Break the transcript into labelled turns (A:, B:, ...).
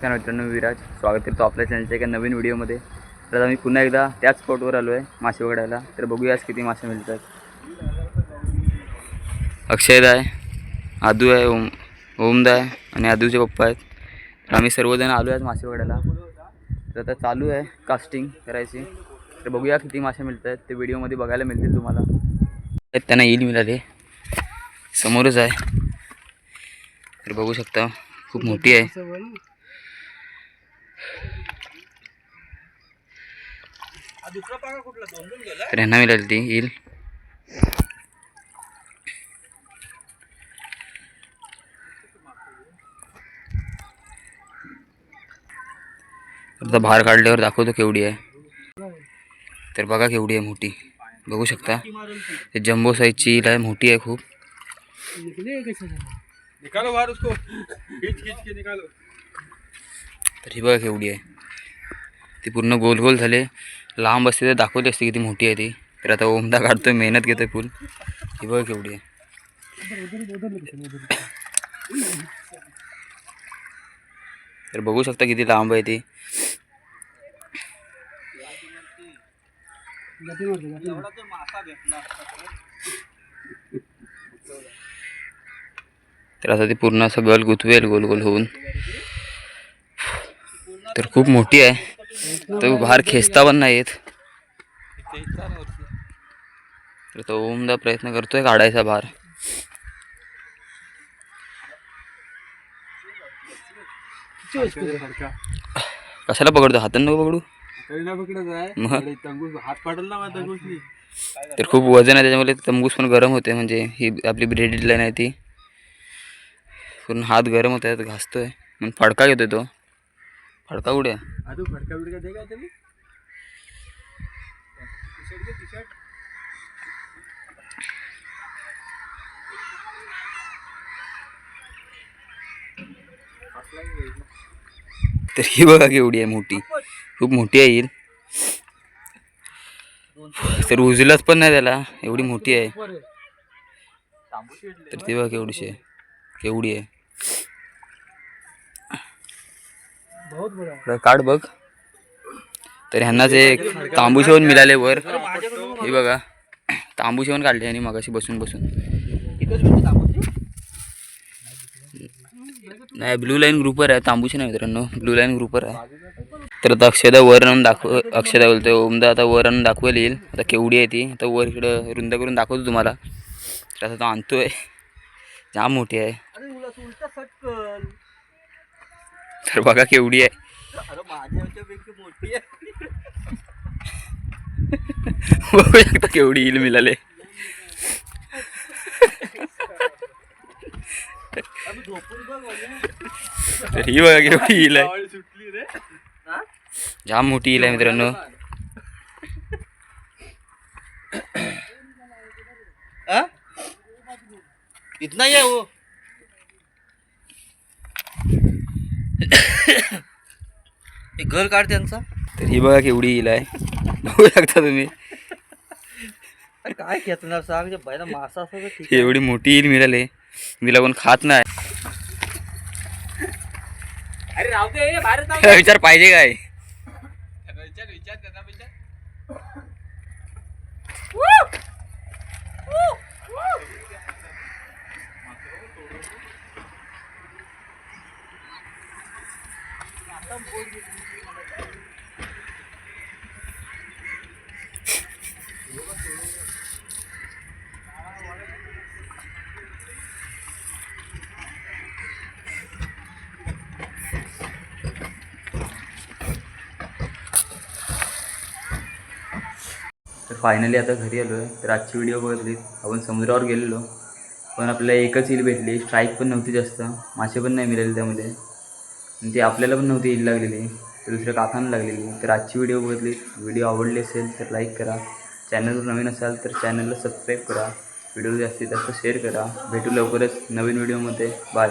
A: त्या मित्रांनो विराज. स्वागत करतो आपल्या चॅनलच्या एका नवीन व्हिडिओमध्ये तर आम्ही पुन्हा एकदा त्याच स्पॉटवर आलो आहे मासे पकडायला. तर बघूया आज किती मासे मिळतात. अक्षयद आहे आदू आहे ओम ओमदा आहे आणि आदूचे पप्पा आहेत. तर आम्ही सर्वजण आलो आहेत मासे पकडायला. तर आता चालू आहे कास्टिंग करायची. तर बघूया किती मासे मिळत आहेत ते व्हिडिओमध्ये बघायला मिळतील तुम्हाला. त्यांना येईल मिळाले. समोरच आहे. तर बघू शकता खूप मोठी आहे. तर ह्यांना मिळाली ती येईल आता बाहेर काढल्यावर दाखवतो केवढी आहे तर बघा केवढी आहे मोठी बघू शकता ते जम्बो साईजची ईल आहे मोठी आहे खूप
B: निकालो बाहर उसको। खींच खींच के निकालो।
A: तर ही बघा केवढी आहे. ती पूर्ण गोल गोल झाले. लांब असते तर दाखवली असते किती मोठी आहे ती. तर आता ओमदा काढतोय मेहनत घेतोय फुल ही बघा केवढी आहे. तर बघू शकता किती लांब आहे ती. तर आता ती पूर्ण असं गल गुतवेल गोल गोल होऊन. तर खूप मोठी आहे. तर बाहेर खेचता पण नाही येत तर तो ओमदा प्रयत्न करतोय काढायचा बाहेर. कशाला पकडतो? हातान नको पकडू?
B: तर
A: खूप वजन आहे त्याच्यामुळे तंबूस पण गरम होते. म्हणजे ही आपली ब्रेडेड लाईन आहे ती. पूर्ण हात गरम होत आहेत घासतोय. मग फडका घेतोय तो. फडका
B: बिडका दे काय तुम्ही?
A: तर ही बघा केवढी आहे मोठी. खूप मोठी आहे तर उजलच पण नाही त्याला एवढी मोठी आहे. तर ती बघा केवढीशी आहे केवढी आहे. काढ बघ. तर ह्यांना जे तांबू शेवण मिळाले वर. हे बघा. तांबू शेवण काढले आणि मगाशी बसून बसून. नाही ब्लू लाईन ग्रुपवर आहे. तांबूचे नाही मित्रांनो. ब्लू लाईन ग्रुपवर आहे. तर आता अक्षदा वर आणून दाखव अक्षदा बोलतोय. ओमदा आता वर आणून दाखवायला येईल. आता केवढी आहे ती? आता वर इकडं रुंद करून दाखवतो तुम्हाला. तर आता तो आणतोय. जाम मोठी आहे. तर बघा केवढी आहे. बघू शकता केवढी येईल मिळाले तर ही बघा केवढी येईल आहे. जाम मोठी येईल आहे मित्रांनो.
B: इतना ही है. वो एक घर काढ त्यांचा.
A: तर ही बघा केवढी येईल आहे. बघू शकता तुम्ही.
B: अरे काय खेचणार सांग बायला मासा असं तर ठीक
A: एवढी मोठी येईल मिळाले तिला कोण खात नाही.
B: अरे राहू दे बाहेर
A: विचार पाहिजे काय
B: विचार विचार त्यांना विचार
A: तर फायनली आता घरी आलो आहे तर आजची व्हिडिओ बघितली. आपण समुद्रावर गेलेलो. पण आपल्याला एकच हिल भेटली. स्ट्राईक पण नव्हती जास्त. मासे पण नाही मिळाले त्यामध्ये. आणि ती आपल्याला पण नव्हती ईल लागलेली. तर दुसऱ्या काकांना लागलेली. तर आजची व्हिडिओ बघितली. व्हिडिओ आवडली असेल तर लाईक करा. चॅनलवर नवीन असाल तर चॅनलला सबस्क्राईब करा. व्हिडिओ जास्तीत जास्त शेअर करा. भेटू लवकरच नवीन व्हिडिओमध्ये बाय